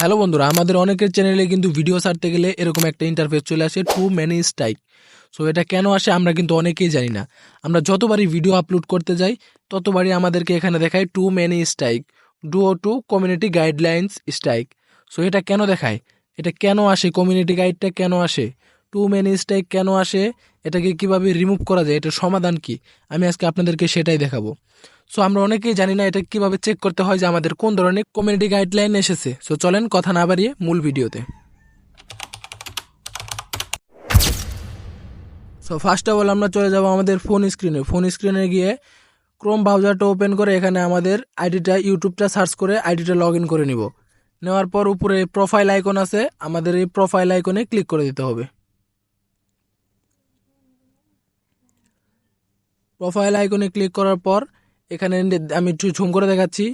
Hello বন্ধুরা, আমাদের অনেকের চ্যানেলে কিন্তু ভিডিও সারতে গেলে এরকম একটা ইন্টারফেস চলে আসে টু ম্যানি স্ট্রাইক সো এটা কেন আসে আমরা কিন্তু অনেকেই জানি না। আমরা যতবারই ভিডিও আপলোড করতে যাই, ততবারই আমাদেরকে এখানে দেখায় টু ম্যানি স্ট্রাইক ও two community guidelines strike so এটা কেন দেখায়? এটা কেন আসে? কমিউনিটি গাইডটা কেন আসে? টু ম্যানি স্ট্রাইক কেন আসে? এটাকে কীভাবে রিমুভ করা যায়? এটার সমাধান কি? আমি আজকে আপনাদেরকে সেটাই দেখাবো। সো আমরা অনেকেই জানি না এটা কীভাবে চেক করতে হয় যে আমাদের কোন ধরনের কমিউনিটি গাইডলাইন এসেছে। সো চলেন কথা না বাড়িয়ে মূল ভিডিওতে। সো ফার্স্ট অফ অল আমরা চলে যাব আমাদের ফোন স্ক্রিনে ফোন স্ক্রিনে গিয়ে ক্রোম ব্রাউজারটা ওপেন করে এখানে আমাদের আইডিটা ইউটিউবটা সার্চ করে আইডিটা লগ ইন করে নিব। নেওয়ার পর উপরে প্রোফাইল আইকন আছে। আমাদের এই প্রোফাইল আইকনে ক্লিক করে দিতে হবে। প্রোফাইল আইকনে ক্লিক করার পর, এখানে আমি একটু ঝুম করে দেখাচ্ছি।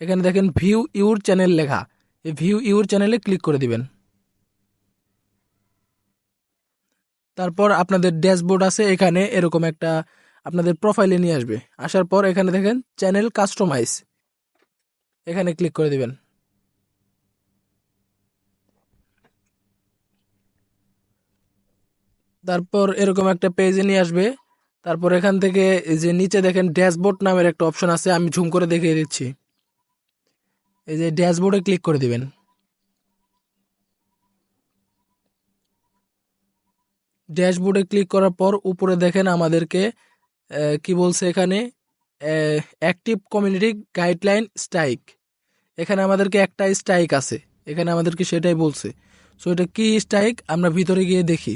এখানে দেখেন ভিউ ইউর চ্যানেল লেখা। এই ভিউ ইউর চ্যানেলে ক্লিক করে দিবেন। তারপর আপনাদের ড্যাশবোর্ড আছে, এখানে এরকম একটা আপনাদের প্রোফাইলে নিয়ে আসবে। আসার পর এখানে দেখেন চ্যানেল কাস্টমাইজ এখানে ক্লিক করে দিবেন। তারপর এরকম একটা পেজে নিয়ে আসবে। তারপর এখান থেকে এই যে নিচে দেখেন ড্যাশবোর্ড নামের একটা অপশন আছে, আমি ঝুম করে দেখিয়ে দিচ্ছি। এই যে ড্যাশবোর্ডে ক্লিক করে দিবেন। ড্যাশবোর্ডে ক্লিক করার পর উপরে দেখেন আমাদেরকে কি বলছে এখানে? Active community guideline strike. এখানে আমাদেরকে একটা স্ট্রাইক আছে। এখানে আমাদেরকে সেটাই বলছে। সো এটা কী স্ট্রাইক? আমরা ভিতরে গিয়ে দেখি।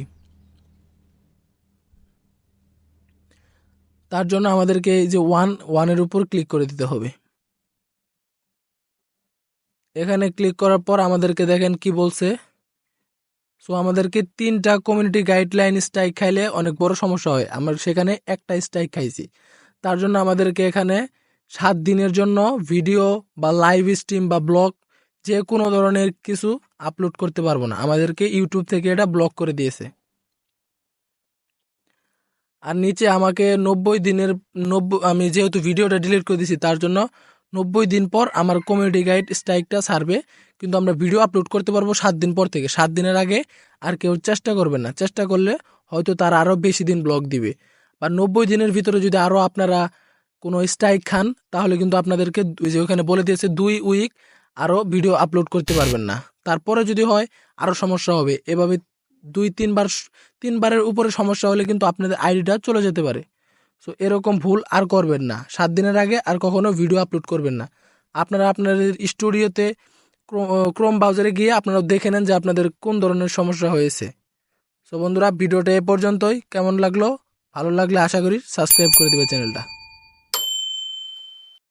তার জন্য আমাদেরকে এই যে ওয়ান ওয়ানের উপর ক্লিক করে দিতে হবে। এখানে ক্লিক করার পর আমাদেরকে দেখেন কি বলছে। সো আমাদেরকে তিনটা কমিউনিটি গাইডলাইন স্ট্রাইক খাইলে অনেক বড় সমস্যা হয়। আমরা সেখানে একটা স্ট্রাইক খাইছি। তার জন্য আমাদেরকে এখানে সাত দিনের জন্য ভিডিও বা লাইভ স্ট্রিম বা ব্লগ যে কোনো ধরনের কিছু আপলোড করতে পারব না। আমাদেরকে ইউটিউব থেকে এটা ব্লক করে দিয়েছে। আর নিচে আমাকে নব্বই দিনের নব্বই, আমি যেহেতু ভিডিওটা ডিলিট করে দিয়েছি তার জন্য নব্বই দিন পর আমার কমিউনিটি গাইড স্ট্রাইকটা ছাড়বে কিন্তু আমরা ভিডিও আপলোড করতে পারব সাত দিন পর থেকে। সাত দিনের আগে আর কেউ চেষ্টা করবেন না। চেষ্টা করলে হয়তো তার আরও বেশি দিন ব্লক দিবে। বা নব্বই দিনের ভিতরে যদি আরও আপনারা কোনো স্ট্রাইক খান, তাহলে কিন্তু আপনাদেরকে যে ওখানে বলে দিয়েছে দুই উইক আরও ভিডিও আপলোড করতে পারবেন না। তারপরে যদি হয় আরও সমস্যা হবে। এভাবে দুই, তিনবার তিনবারের উপরে সমস্যা হলে কিন্তু আপনাদের আইডিটা চলে যেতে পারে। সো এরকম ভুল আর করবেন না। সাত দিনের আগে আর কখনো ভিডিও আপলোড করবেন না। আপনারা আপনাদের স্টুডিওতে ক্রোম ব্রাউজারে গিয়ে আপনারা দেখে নেন যে আপনাদের কোন ধরনের সমস্যা হয়েছে। সো বন্ধুরা, ভিডিওটা এ পর্যন্তই। কেমন লাগল? ভালো লাগলে আশা করি সাবস্ক্রাইব করে দেবে চ্যানেলটা।